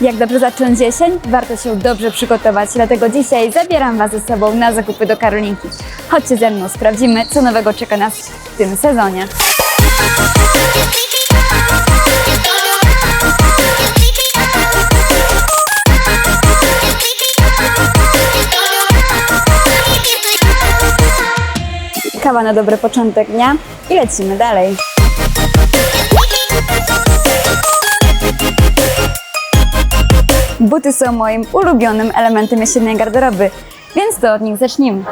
Jak dobrze zacząć jesień? Warto się dobrze przygotować, dlatego dzisiaj zabieram Was ze sobą na zakupy do Karolinki. Chodźcie ze mną, sprawdzimy, co nowego czeka nas w tym sezonie. Kawa na dobry początek dnia i lecimy dalej. Buty są moim ulubionym elementem jesiennej garderoby, więc to od nich zacznijmy.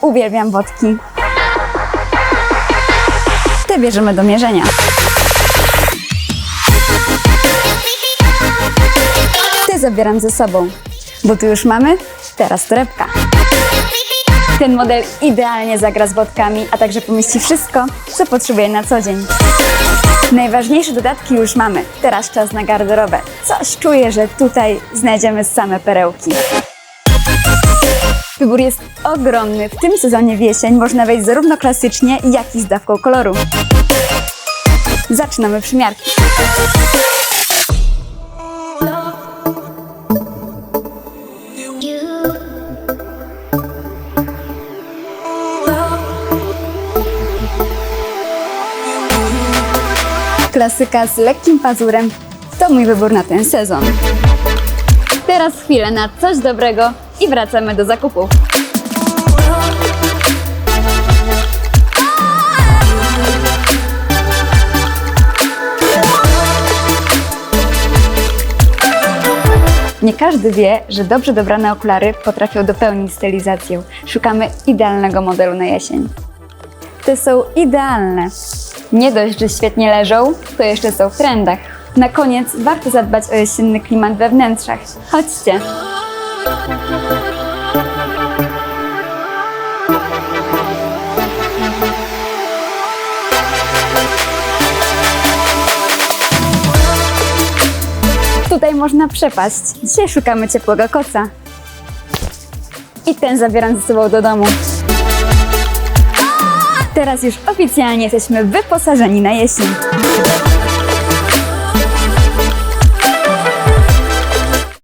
Uwielbiam wodki. Te bierzemy do mierzenia. Te zabieram ze sobą. Buty już mamy, teraz torebka. Ten model idealnie zagra z wodkami, a także pomieści wszystko, co potrzebuję na co dzień. Najważniejsze dodatki już mamy. Teraz czas na garderobę. Coś czuję, że tutaj znajdziemy same perełki. Wybór jest ogromny. W tym sezonie w jesień można wejść zarówno klasycznie, jak i z dawką koloru. Zaczynamy przymiarki. Klasyka z lekkim pazurem to mój wybór na ten sezon. Teraz chwilę na coś dobrego i wracamy do zakupów. Nie każdy wie, że dobrze dobrane okulary potrafią dopełnić stylizację. Szukamy idealnego modelu na jesień. Te są idealne. Nie dość, że świetnie leżą, to jeszcze są w trendach. Na koniec warto zadbać o jesienny klimat we wnętrzach. Chodźcie! Tutaj można przepaść. Dzisiaj szukamy ciepłego koca. I ten zabieram ze sobą do domu. Teraz już oficjalnie jesteśmy wyposażeni na jesień.